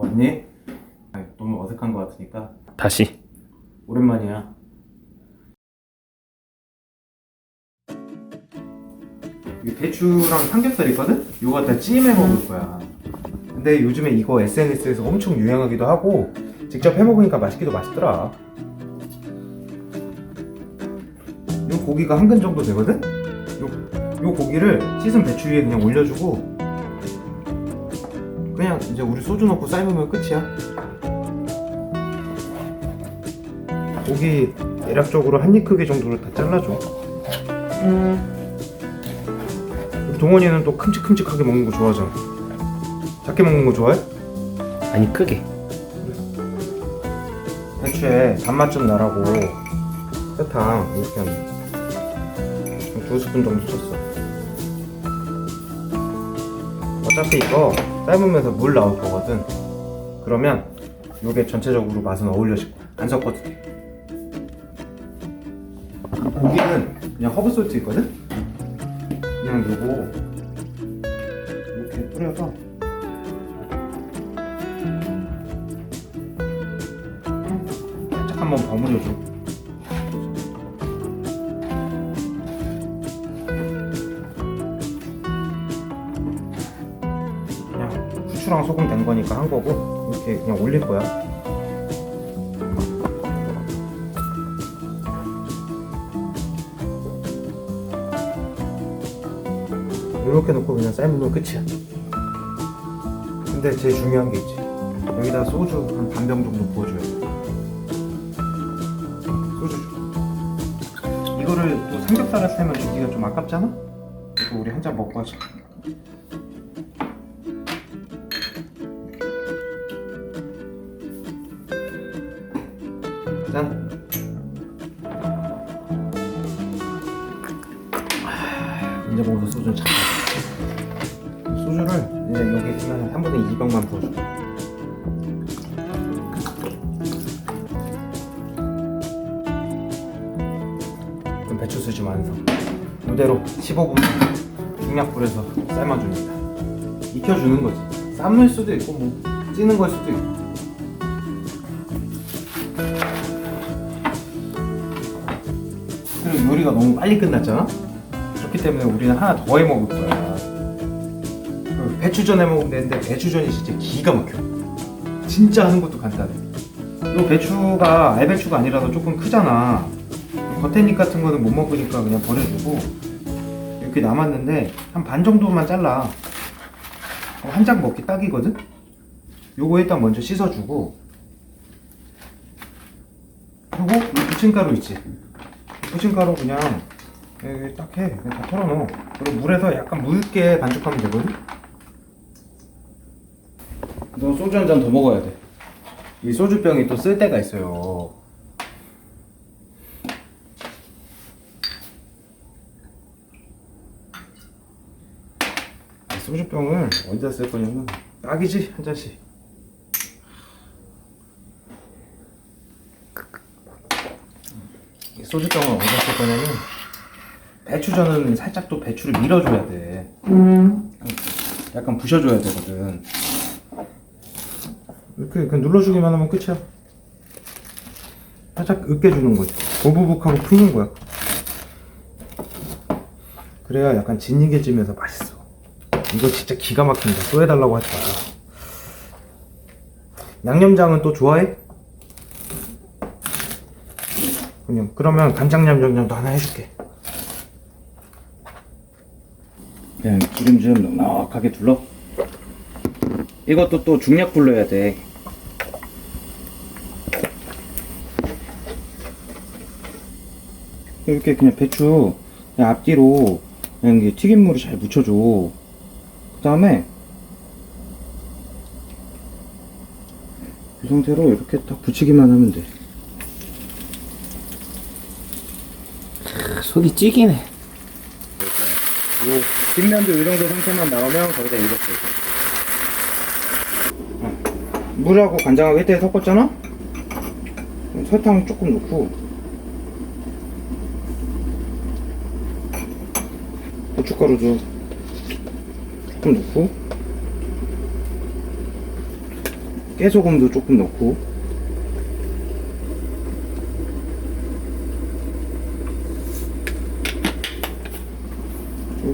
왔니? 아니, 너무 어색한 것 같으니까 다시 오랜만이야. 이 배추랑 삼겹살 있거든? 이거 갖다 찜해 먹을 거야. 근데 요즘에 이거 SNS에서 엄청 유행하기도 하고 직접 해 먹으니까 맛있기도 맛있더라. 이 고기가 한 근 정도 되거든? 요, 요 고기를 씻은 배추 위에 그냥 올려주고 그냥 이제 우리 소주 넣고 삶으면 끝이야. 고기 대략적으로 한 입 크기 정도로 다 잘라줘. 우리 동원이는 또 큼직큼직하게 먹는 거 좋아하잖아. 작게 먹는 거 좋아해? 아니 크게 배추에 단맛 좀 나라고 설탕 이렇게 한두 스푼 정도 쳤어. 어차피 이거 삶으면서 물 나올 거거든. 그러면 요게 전체적으로 맛은 어울려질 거야. 안 섞어도 돼. 고기는 그냥 허브 솔트 있거든? 그냥 요거 이렇게 뿌려서 살짝 한번 버무려줘. 후추랑 소금 된 거니까 한 거고 이렇게 그냥 올릴 거야. 이렇게 놓고 그냥 삶으면 끝이야. 근데 제일 중요한 게 있지. 여기다 소주 한 반 병 정도 부어줘야 돼. 소주 줘. 이거를 또 삼겹살을 살면 주기가 좀 아깝잖아? 이거 우리 한 잔 먹고 하자. 짠. 이제 먹어서 소주는 잘. 소주를 이제 여기 있으면 3분의 2병만 부어줘. 그럼 배추 수지 완성. 이대로 15분 중약불에서 삶아줍니다. 익혀주는 거지. 삶을 수도 있고 뭐 찌는 걸 수도 있고. 요리가 너무 빨리 끝났잖아. 그렇기 때문에 우리는 하나 더 해 먹을 거야. 그 배추전 해 먹으면 되는데 배추전이 진짜 기가 막혀. 진짜 하는 것도 간단해. 이 배추가 알배추가 아니라서 조금 크잖아. 겉에잎 같은 거는 못 먹으니까 그냥 버려주고 이렇게 남았는데 한 반 정도만 잘라. 한 장 먹기 딱이거든. 요거 일단 먼저 씻어주고 이 부침가루 있지. 부침가루 그냥 여기 딱 해. 그냥 다 털어넣어. 그리고 물에서 약간 묽게 반죽하면 되거든. 너 소주 한 잔 더 먹어야 돼. 이 소주병이 또 쓸 때가 있어요. 이 소주병을 어디다 쓸 거냐면 딱이지 한 잔씩. 이 소주병을 어디다 쓸 거냐면 배추전은 살짝 또 배추를 밀어줘야 돼. 약간 부셔줘야 되거든. 이렇게 그냥 눌러주기만 하면 끝이야. 살짝 으깨주는 거지. 보부북하고 푸는 거야. 그래야 약간 진이게지면서 맛있어. 이거 진짜 기가 막힌다. 또 해달라고 하지 마라. 양념장은 또 좋아해? 그냥 그러면 간장 양념장도 하나 해줄게. 그냥 기름 좀 넉넉하게 둘러. 이것도 또 중약 불러야 돼. 이렇게 그냥 배추 그냥 앞뒤로 그냥 튀김물을 잘 묻혀줘. 그 다음에 이 상태로 이렇게 딱 붙이기만 하면 돼. 속이 찌기네 요 뒷면도 이 정도 상태만 나오면 거기다 익었어. 어. 물하고 간장하고 이때 섞었잖아? 설탕 조금 넣고 고춧가루도 조금 넣고 깨소금도 조금 넣고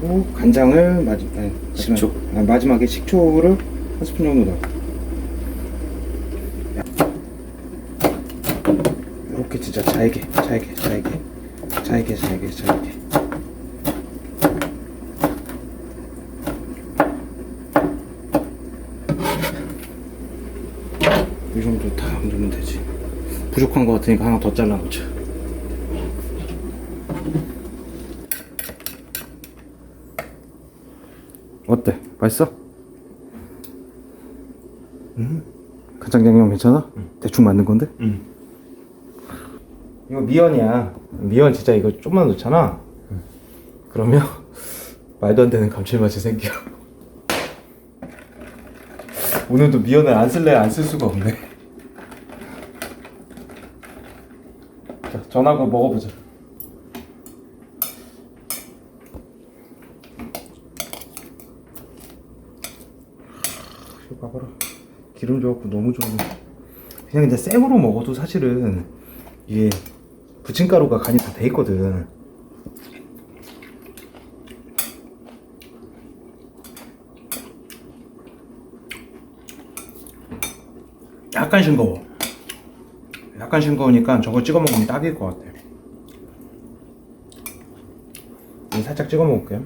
그리고 간장을 마지, 아니, 식초. 아, 마지막에 식초를 한 스푼 정도 넣어. 이렇게 진짜 잘게 잘게 잘게. 잘게 잘게 잘게. 이 정도 다 얹으면 되지. 부족한 거 같으니까 하나 더 잘라 놓자 어때? 맛있어? 음? 간장 양념 괜찮아? 대충 맞는 건데? 응. 이거 미연이야. 미연 진짜 이거 좀만 넣잖아. 그러면 말도 안 되는 감칠맛이 생겨. 오늘도 미연을 안 쓸래 안 쓸 수가 없네. 자, 전하고 먹어보자. 이거 봐봐라 기름 좋았고 너무 좋네 그냥 근데 생으로 먹어도 사실은 이게 부침가루가 간이 다 돼 있거든. 약간 싱거워. 약간 싱거우니까 저거 찍어 먹으면 딱일 것 같아. 살짝 찍어 먹을게요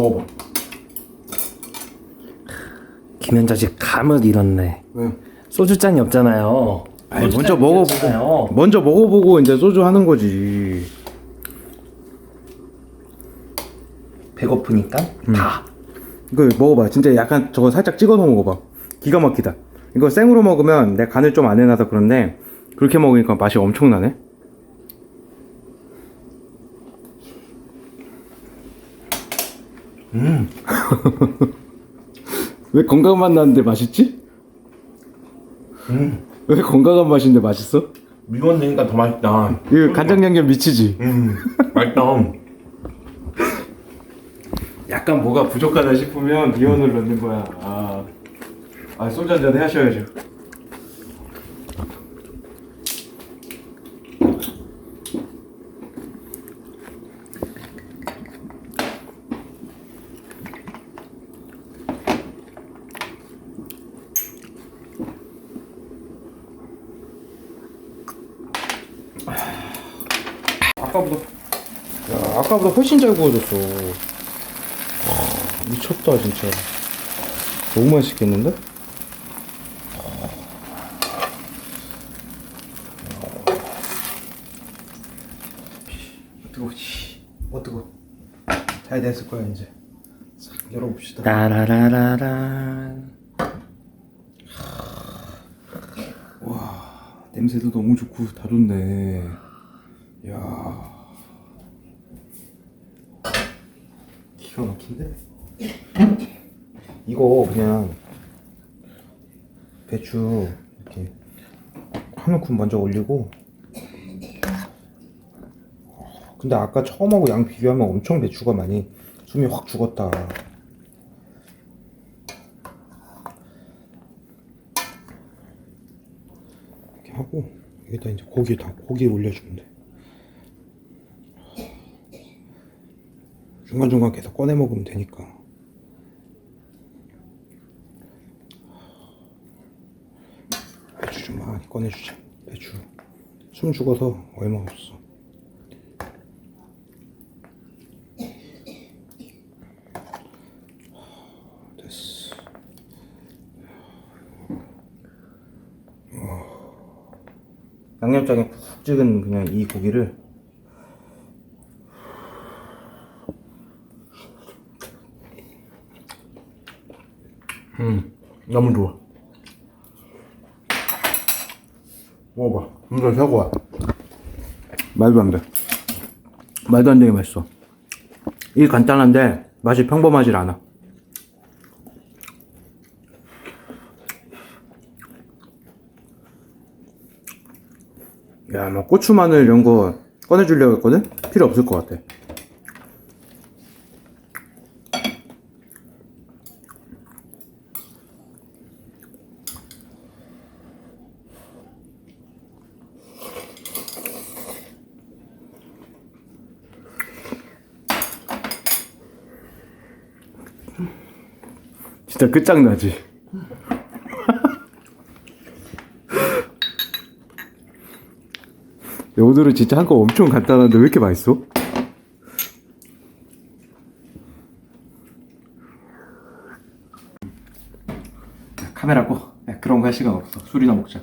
먹어봐 김현자씨 감을 잃었네. 왜? 소주잔이 없잖아요. 아니 소주잔이 먼저 먹어보고 없잖아요. 먼저 먹어보고 이제 소주 하는 거지 배고프니까 다. 이거 먹어봐 진짜 약간 저거 살짝 찍어 놓은 거 먹어봐 기가 막히다 이거 생으로 먹으면 내 간을 좀 안 해놔서 그런데 그렇게 먹으니까 맛이 엄청나네 음. 왜 건강 맛 나는데 맛있지? 왜 건강한 맛인데 맛있어? 미연 넣으니까 더 맛있다. 이거 간장 양념 미치지? 음, 맛있다. 약간 뭐가 부족하다 싶으면 미온을 넣는 거야. 아, 아 소주 한잔 하셔야죠. 아까보다 야 아까보다 훨씬 잘 구워졌어. 미쳤다 진짜. 너무 맛있겠는데? 뜨거워 어 뜨거 잘 됐을 거야 이제. 싹 열어봅시다. 따라라라란. 냄새도 너무 좋고 다 좋네 야. 기가 막힌데? 이거 그냥 배추 이렇게 한 움큼 먼저 올리고. 근데 아까 처음하고 양 비교하면 엄청 배추가 많이 숨이 확 죽었다. 이렇게 하고 여기다 이제 고기 다 고기 올려주면 돼 중간중간 계속 꺼내 먹으면 되니까. 배추 좀 많이 꺼내주자. 배추. 숨 죽어서 얼마 없어. 됐어. 양념장에 푹 찍은 그냥 이 고기를 음 너무 좋아. 먹어봐. 이거 최고야. 말도 안 돼. 말도 안 되게 맛있어. 이 간단한데 맛이 평범하질 않아. 야, 뭐 고추 마늘 이런 거 꺼내주려고 했거든? 필요 없을 것 같아. 진짜 끝장나지. 야, 오늘은 진짜 한 거 엄청 간단한데 왜 이렇게 맛있어? 카메라 꺼. 야, 그런 거 할 시간 없어. 술이나 먹자.